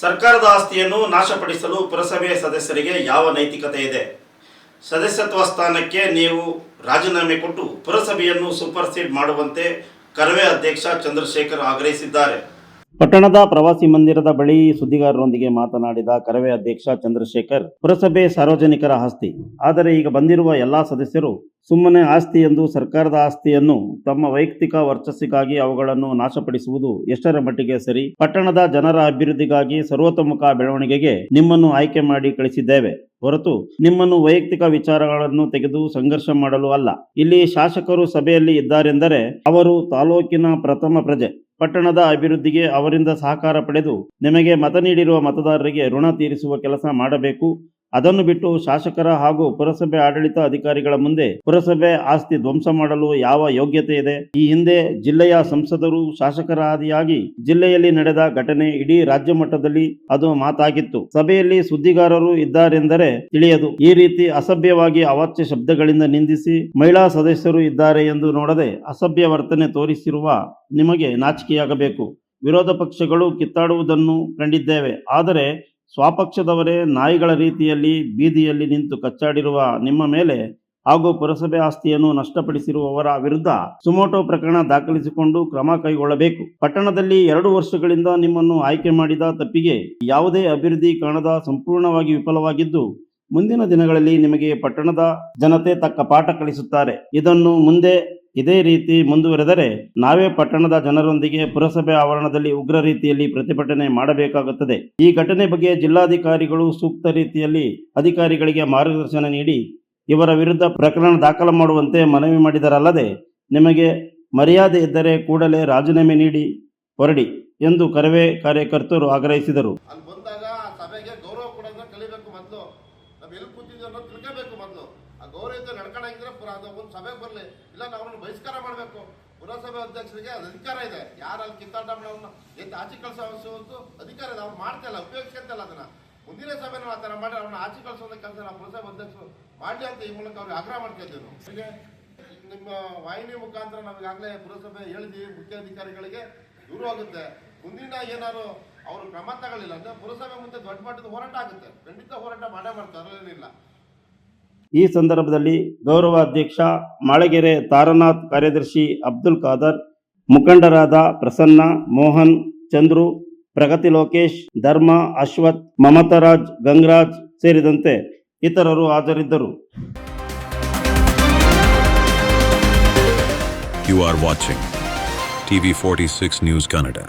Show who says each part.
Speaker 1: ಸರ್ಕಾರದ ಆಸ್ತಿಯನ್ನು ನಾಶಪಡಿಸಲು ಪುರಸಭೆ ಸದಸ್ಯರಿಗೆ ಯಾವ ನೈತಿಕತೆ ಇದೆ? ಸದಸ್ಯತ್ವ ಸ್ಥಾನಕ್ಕೆ ನೀವು ರಾಜೀನಾಮೆ ಕೊಟ್ಟು ಪುರಸಭೆಯನ್ನು ಸೂಪರ್ಸೀಡ್ ಮಾಡುವಂತೆ ಕರವೇ ಅಧ್ಯಕ್ಷ ಚಂದ್ರಶೇಖರ್ ಆಗ್ರಹಿಸಿದ್ದಾರೆ. ಪಟ್ಟಣದ ಪ್ರವಾಸಿ ಮಂದಿರದ ಬಳಿ ಸುದ್ದಿಗಾರರೊಂದಿಗೆ ಮಾತನಾಡಿದ ಕರವೇ ಅಧ್ಯಕ್ಷ ಚಂದ್ರಶೇಖರ್, ಪುರಸಭೆ ಸಾರ್ವಜನಿಕರ ಆಸ್ತಿ. ಆದರೆ ಈಗ ಬಂದಿರುವ ಎಲ್ಲಾ ಸದಸ್ಯರು ಸುಮ್ಮನೆ ಆಸ್ತಿ ಎಂದು ಸರ್ಕಾರದ ಆಸ್ತಿಯನ್ನು ತಮ್ಮ ವೈಯಕ್ತಿಕ ವರ್ಚಸ್ಸಿಗಾಗಿ ಅವುಗಳನ್ನು ನಾಶಪಡಿಸುವುದು ಎಷ್ಟರ ಮಟ್ಟಿಗೆ ಸರಿ? ಪಟ್ಟಣದ ಜನರ ಅಭಿವೃದ್ಧಿಗಾಗಿ ಸರ್ವತೋಮುಖ ಬೆಳವಣಿಗೆಗೆ ನಿಮ್ಮನ್ನು ಆಯ್ಕೆ ಮಾಡಿ ಕಳಿಸಿದ್ದೇವೆ. ಹೊರತು ನಿಮ್ಮನ್ನು ವೈಯಕ್ತಿಕ ವಿಚಾರಗಳನ್ನು ತೆಗೆದು ಸಂಘರ್ಷ ಮಾಡಲು ಅಲ್ಲ. ಇಲ್ಲಿ ಶಾಸಕರು ಸಭೆಯಲ್ಲಿ ಇದ್ದಾರೆಂದರೆ ಅವರು ತಾಲೂಕಿನ ಪ್ರಥಮ ಪ್ರಜೆ. ಪಟ್ಟಣದ ಅಭಿವೃದ್ಧಿಗೆ ಅವರಿಂದ ಸಹಕಾರ ಪಡೆದು ನಿಮಗೆ ಮತ ನೀಡಿರುವ ಮತದಾರರಿಗೆ ಋಣ ತೀರಿಸುವ ಕೆಲಸ ಮಾಡಬೇಕು. ಅದನ್ನು ಬಿಟ್ಟು ಶಾಸಕರ ಹಾಗೂ ಪುರಸಭೆ ಆಡಳಿತ ಅಧಿಕಾರಿಗಳ ಮುಂದೆ ಪುರಸಭೆ ಆಸ್ತಿ ಧ್ವಂಸ ಮಾಡಲು ಯಾವ ಯೋಗ್ಯತೆ ಇದೆ? ಈ ಹಿಂದೆ ಜಿಲ್ಲೆಯ ಸಂಸದರು ಶಾಸಕರ ಆದಿಯಾಗಿ ಜಿಲ್ಲೆಯಲ್ಲಿ ನಡೆದ ಘಟನೆ ಇಡೀ ರಾಜ್ಯ ಮಟ್ಟದಲ್ಲಿ ಅದು ಮಾತಾಗಿತ್ತು. ಸಭೆಯಲ್ಲಿ ಸುದ್ದಿಗಾರರು ಇದ್ದಾರೆಂದರೆ ತಿಳಿಯದು. ಈ ರೀತಿ ಅಸಭ್ಯವಾಗಿ ಅವಾಚ್ಯ ಶಬ್ದಗಳಿಂದ ನಿಂದಿಸಿ ಮಹಿಳಾ ಸದಸ್ಯರು ಇದ್ದಾರೆ ಎಂದು ನೋಡದೆ ಅಸಭ್ಯ ವರ್ತನೆ ತೋರಿಸಿರುವ ನಿಮಗೆ ನಾಚಿಕೆಯಾಗಬೇಕು. ವಿರೋಧ ಪಕ್ಷಗಳು ಕಿತ್ತಾಡುವುದನ್ನು ಕಂಡಿದ್ದೇವೆ. ಆದರೆ ಸ್ವಪಕ್ಷದವರೇ ನಾಯಿಗಳ ರೀತಿಯಲ್ಲಿ ಬೀದಿಯಲ್ಲಿ ನಿಂತು ಕಚ್ಚಾಡಿರುವ ನಿಮ್ಮ ಮೇಲೆ ಹಾಗೂ ಪುರಸಭೆ ಆಸ್ತಿಯನ್ನು ನಷ್ಟಪಡಿಸಿರುವವರ ವಿರುದ್ಧ ಸುಮೋಟೋ ಪ್ರಕರಣ ದಾಖಲಿಸಿಕೊಂಡು ಕ್ರಮ ಕೈಗೊಳ್ಳಬೇಕು. ಪಟ್ಟಣದಲ್ಲಿ ಎರಡು ವರ್ಷಗಳಿಂದ ನಿಮ್ಮನ್ನು ಆಯ್ಕೆ ಮಾಡಿದ ತಪ್ಪಿಗೆ ಯಾವುದೇ ಅಭಿವೃದ್ಧಿ ಕಾಣದ ಸಂಪೂರ್ಣವಾಗಿ ವಿಫಲವಾಗಿದ್ದು, ಮುಂದಿನ ದಿನಗಳಲ್ಲಿ ನಿಮಗೆ ಪಟ್ಟಣದ ಜನತೆ ತಕ್ಕ ಪಾಠ ಕಲಿಸುತ್ತಾರೆ. ಇದನ್ನು ಮುಂದೆ ಇದೇ ರೀತಿ ಮುಂದುವರೆದರೆ ನಾವೇ ಪಟ್ಟಣದ ಜನರೊಂದಿಗೆ ಪುರಸಭೆ ಆವರಣದಲ್ಲಿ ಉಗ್ರ ರೀತಿಯಲ್ಲಿ ಪ್ರತಿಭಟನೆ ಮಾಡಬೇಕಾಗುತ್ತದೆ. ಈ ಘಟನೆ ಬಗ್ಗೆ ಜಿಲ್ಲಾಧಿಕಾರಿಗಳು ಸೂಕ್ತ ರೀತಿಯಲ್ಲಿ ಅಧಿಕಾರಿಗಳಿಗೆ ಮಾರ್ಗದರ್ಶನ ನೀಡಿ, ಇವರ ವಿರುದ್ಧ ಪ್ರಕರಣ ದಾಖಲು ಮಾಡುವಂತೆ ಮನವಿ ಮಾಡಿದರಲ್ಲದೆ, ನಿಮಗೆ ಮರ್ಯಾದೆ ಇದ್ದರೆ ಕೂಡಲೇ ರಾಜೀನಾಮೆ ನೀಡಿ, ಹೊರಡಿ ಎಂದು ಕರವೇ ಕಾರ್ಯಕರ್ತರು ಆಗ್ರಹಿಸಿದರು.
Speaker 2: ನಾವು ಎಲ್ಲಿ ಕೂತಿದ್ದೀವಿ ಅನ್ನೋದು ತಿಳ್ಕೋಬೇಕು ಮೊದಲು. ಆ ಗೌರವಿತ ನಡ್ಕೊಂಡಾಗಿದ್ರೆ ಪುರ ಅದು ಒಂದು ಸಭೆಗೆ ಬರಲಿ. ಇಲ್ಲ ನಾವು ಅವ್ರನ್ನ ಬಹಿಷ್ಕಾರ ಮಾಡಬೇಕು. ಪುರಸಭೆ ಅಧ್ಯಕ್ಷರಿಗೆ ಅದು ಅಧಿಕಾರ ಇದೆ. ಯಾರು ಅಲ್ಲಿ ಕಿತ್ತಾಟ ಮಾಡೋನ್ನ ಎದ್ದು ಆಚೆ ಕಳಿಸೋದು ಅಧಿಕಾರ ಇದೆ. ಅವ್ರು ಮಾಡ್ತಾ ಇಲ್ಲ, ಉಪಯೋಗಿಸ್ಕೊಂತಲ್ಲ ಅದನ್ನು. ಮುಂದಿನ ಸಭೆ ನಾವು ಆ ಥರ ಮಾಡಿ ಅವ್ರನ್ನ ಆಚೆ ಕಳಿಸೋದ ಕೆಲಸ ನಾವು ಪುರಸಭೆ ಅಧ್ಯಕ್ಷರು ಮಾಡಲಿ ಅಂತ ಈ ಮೂಲಕ ಅವ್ರಿಗೆ ಆಗ್ರಹ ಮಾಡ್ತಾ ಇದ್ದೀವಿ ನಾವು. ಹೀಗೆ ನಿಮ್ಮ ವಾಹಿನಿ ಮುಖಾಂತರ ನಾವೀಗಾಗಲೇ ಪುರಸಭೆ ಹೇಳಿದ್ವಿ, ಮುಖ್ಯಾಧಿಕಾರಿಗಳಿಗೆ ದೂರ ಆಗುತ್ತೆ ಮುಂದಿನ ಏನಾದ್ರು ಅವರು ಕ್ರಮ ತಗೊಳ್ಳಿಲ್ಲ. ಅಂದ್ರೆ ಪುರಸಭೆ ಮುಂದೆ ದೊಡ್ಡ ಮಟ್ಟದ ಹೋರಾಟ ಆಗುತ್ತೆ. ಖಂಡಿತ ಹೋರಾಟ ಮಾಡೇ ಮಾಡ್ತಾರೆ ಅದರಲ್ಲೇನಿಲ್ಲ
Speaker 1: ಈ ಸಂದರ್ಭದಲ್ಲಿ ಗೌರವ ಅಧ್ಯಕ್ಷ ಮಾಳಗೆರೆ ತಾರನಾಥ್ ಕಾರ್ಯದರ್ಶಿ ಅಬ್ದುಲ್ ಖಾದರ್ ಮುಖಂಡರಾದ ಪ್ರಸನ್ನ ಮೋಹನ್ ಚಂದ್ರು ಪ್ರಗತಿ ಲೋಕೇಶ್ ಧರ್ಮ ಅಶ್ವಥ್ ಮಮತರಾಜ್ ಗಂಗರಾಜ್ ಸೇರಿದಂತೆ ಇತರರು ಹಾಜರಿದ್ದರು.
Speaker 3: You are watching TV46 News Kannada.